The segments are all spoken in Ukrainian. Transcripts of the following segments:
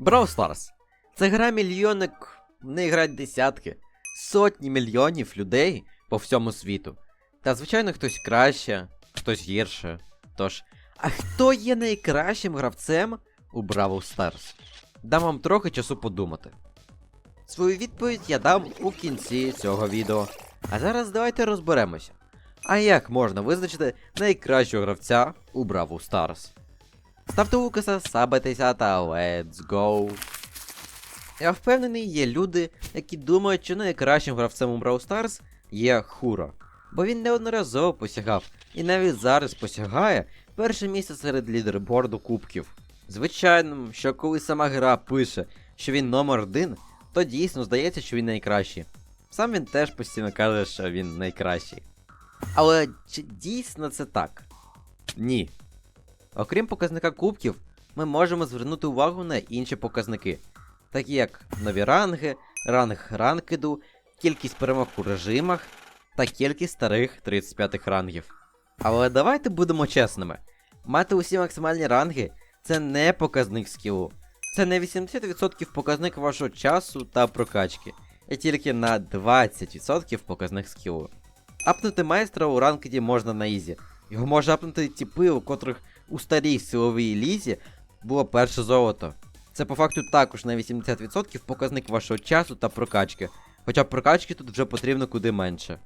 Brawl Stars. Це гра мільйонник, в неї грають десятки, сотні мільйонів людей по всьому світу. Та звичайно хтось краще, хтось гірше. Тож, а хто є найкращим гравцем у Brawl Stars? Дам вам трохи часу подумати. Свою відповідь я дам у кінці цього відео. А зараз давайте розберемося. А як можна визначити найкращого гравця у Brawl Stars? Ставте Лукаса, сабитеся та let's go. Я впевнений, є люди, які думають, що найкращим гравцем у Brawl Stars є Хуро. Бо він неодноразово посягав, і навіть зараз посягає перше місце серед лідерборду кубків. Звичайно, що коли сама гра пише, що він номер один, то дійсно здається, що він найкращий. Сам він теж постійно каже, що він найкращий. Але чи дійсно це так? Ні. Окрім показника кубків, ми можемо звернути увагу на інші показники, такі як нові ранги, ранг ранкеду, кількість перемог у режимах та кількість старих 35 рангів. Але давайте будемо чесними: мати усі максимальні ранги це не показник скілу. Це не 80% показник вашого часу та прокачки, а тільки на 20% показник скілу. Апнути майстра у ранкеді можна на ізі. Його може апнути тіпи, у котрих у старій силовій лізі було перше золото. Це по факту також на 80% показник вашого часу та прокачки, хоча прокачки тут вже потрібно куди менше.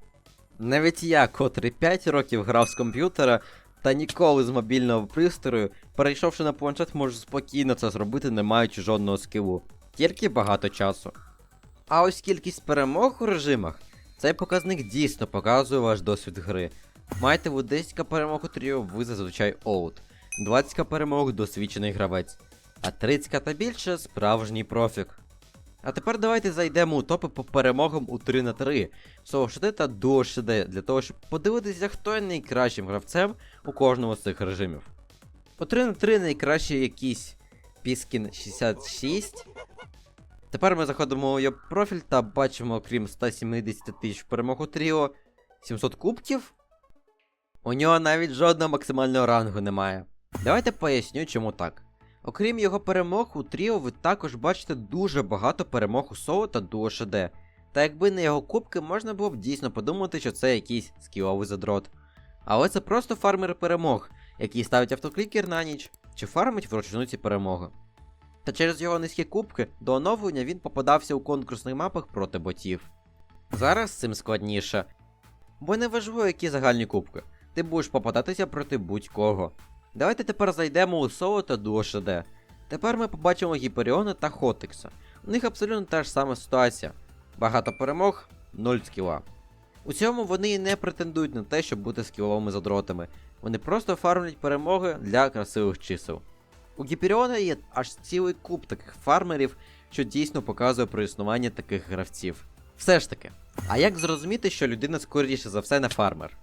Навіть я, котрий 5 років грав з комп'ютера та ніколи з мобільного пристрою, перейшовши на планшет, можу спокійно це зробити, не маючи жодного скілу, тільки багато часу. А ось кількість перемог у режимах, цей показник дійсно показує ваш досвід гри. Маєте ви 10 перемог у тріо, ви зазвичай оут, 20 перемог досвідчений гравець, а 30 та більше справжній профік. А тепер давайте зайдемо у топи по перемогам у 3 на 3 Соло ШД та ШД, для того, щоб подивитися, хто є найкращим гравцем у кожному з цих режимів. У 3 на 3 найкращий якийсь Піскін 66. Тепер ми заходимо у його профіль та бачимо, окрім 170 тисяч перемог у тріо, 700 кубків. У нього навіть жодного максимального рангу немає. Давайте поясню, чому так. Окрім його перемог у Тріо, ви також бачите дуже багато перемог у Соло та Дуо ШД. Та якби не його кубки, можна було б дійсно подумати, що це якийсь скіловий задрот. Але це просто фармер перемог, який ставить автоклікер на ніч чи фармить вручну ці перемоги. Та через його низькі кубки до оновлення він попадався у конкурсних мапах проти ботів. Зараз цим складніше. Бо не важливо, які загальні кубки, ти будеш попадатися проти будь-кого. Давайте тепер зайдемо у соло та дуо Тепер ми побачимо Гіперіона та Хотикса. У них абсолютно та ж сама ситуація. Багато перемог, 0 скіла. У цьому вони і не претендують на те, щоб бути скіловими задротами. Вони просто фармлять перемоги для красивих чисел. У Гіперіона є аж цілий куб таких фармерів, що дійсно показує про існування таких гравців. Все ж таки, а як зрозуміти, що людина скоріше за все не фармер?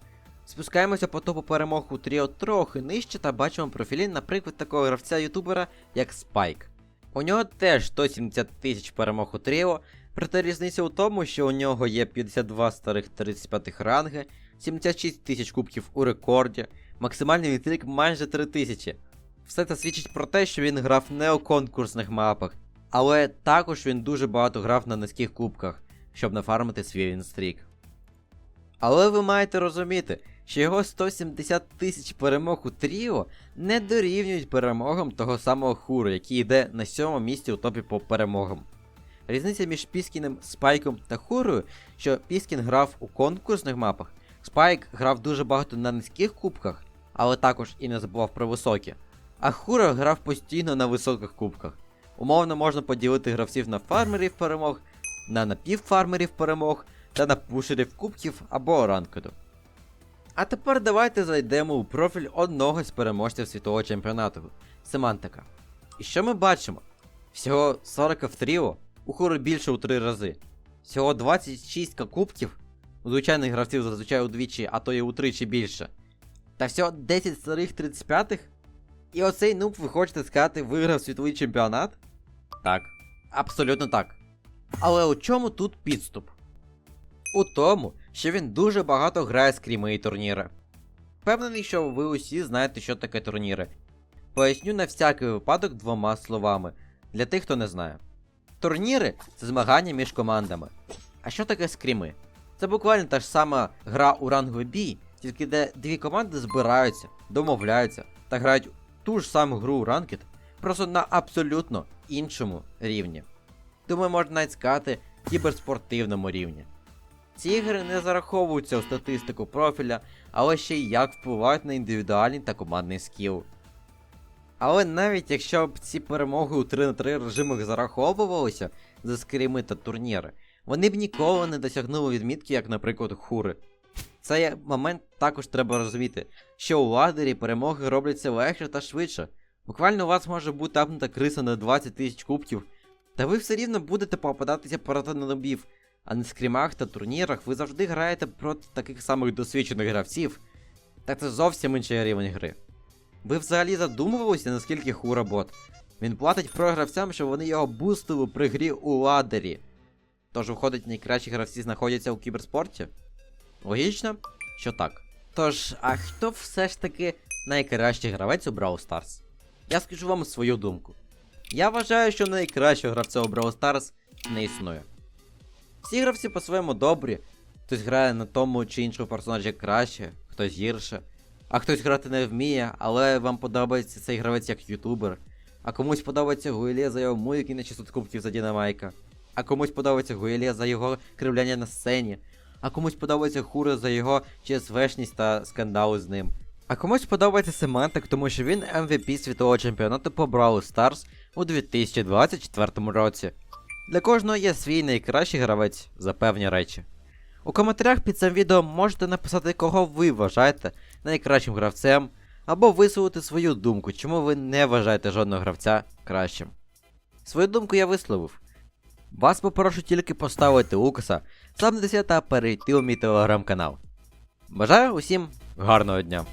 Спускаємося по топу перемог у тріо трохи нижче та бачимо профілі, наприклад, такого гравця ютубера, як Спайк. У нього теж 170 тисяч перемог у тріо, проте різниця у тому, що у нього є 52 старих 35 ранги, 76 тисяч кубків у рекорді, максимальний відрік майже 3000. Все це свідчить про те, що він грав не у конкурсних мапах, але також він дуже багато грав на низьких кубках, щоб нафармити свій вінстрік. Але ви маєте розуміти, що його 170 тисяч перемог у Тріо не дорівнюють перемогам того самого Хуру, який йде на сьомому місці у топі по перемогам. Різниця між Піскіним, Спайком та Хурою, що Піскін грав у конкурсних мапах, Спайк грав дуже багато на низьких кубках, але також і не забував про високі. А Хура грав постійно на високих кубках. Умовно можна поділити гравців на фармерів перемог, на напівфармерів перемог та на пушерів кубків або ранкеду. А тепер давайте зайдемо у профіль одного з переможців світового чемпіонату Семантика. І що ми бачимо? Всього 40 в у хору більше у 3 рази. Всього 26 кубків, у звичайних гравців зазвичай удвічі, а то і утричі більше. Та всього 10 старих 35-х? І оцей нуб, ви хочете сказати, виграв світовий чемпіонат? Так, абсолютно так. Але у чому тут підступ? У тому, що він дуже багато грає скріми і турніри. Впевнений, що ви усі знаєте, що таке турніри. Поясню на всякий випадок двома словами. Для тих, хто не знає. Турніри це змагання між командами. А що таке скріми? Це буквально та ж сама гра у ранговий бій, тільки де дві команди збираються, домовляються та грають ту ж саму гру у ранкет, просто на абсолютно іншому рівні. Думаю, можна навіть сказати кіберспортивному рівні. Ці ігри не зараховуються у статистику профіля, але ще й як впливають на індивідуальний та командний скіл. Але навіть якщо б ці перемоги у 3 на 3 режимах зараховувалися за скріми та турніри, вони б ніколи не досягнули відмітки, як, наприклад, хури. Цей момент також треба розуміти, що у ладері перемоги робляться легше та швидше. Буквально у вас може бути апнута криса на 20 тисяч кубків, та ви все рівно будете попадатися проти нобів, а на скрімах та турнірах ви завжди граєте проти таких самих досвідчених гравців, та це зовсім інший рівень гри. Ви взагалі задумувалися, наскільки хура бот? Він платить програвцям, щоб вони його бустили при грі у ладері. Тож, виходить, найкращі гравці знаходяться у кіберспорті? Логічно, що так. Тож, а хто все ж таки найкращий гравець у Brawl Stars? Я скажу вам свою думку. Я вважаю, що найкращого гравця у Brawl Stars не існує. Всі гравці по-своєму добрі, хтось грає на тому чи іншому персонажі краще, хтось гірше, а хтось грати не вміє, але вам подобається цей гравець як ютубер, а комусь подобається Гуелє за його музики на 600 кубків за Дінамайка, а комусь подобається Гуелє за його кривляння на сцені, а комусь подобається Хура за його ЧСВшність та скандали з ним. А комусь подобається Семантик, тому що він MVP світового чемпіонату по Brawl Stars у 2024 році. Для кожного є свій найкращий гравець за певні речі. У коментарях під цим відео можете написати, кого ви вважаєте найкращим гравцем, або висловити свою думку, чому ви не вважаєте жодного гравця кращим. Свою думку я висловив. Вас попрошу тільки поставити укоса, сам та перейти у мій телеграм-канал. Бажаю усім гарного дня!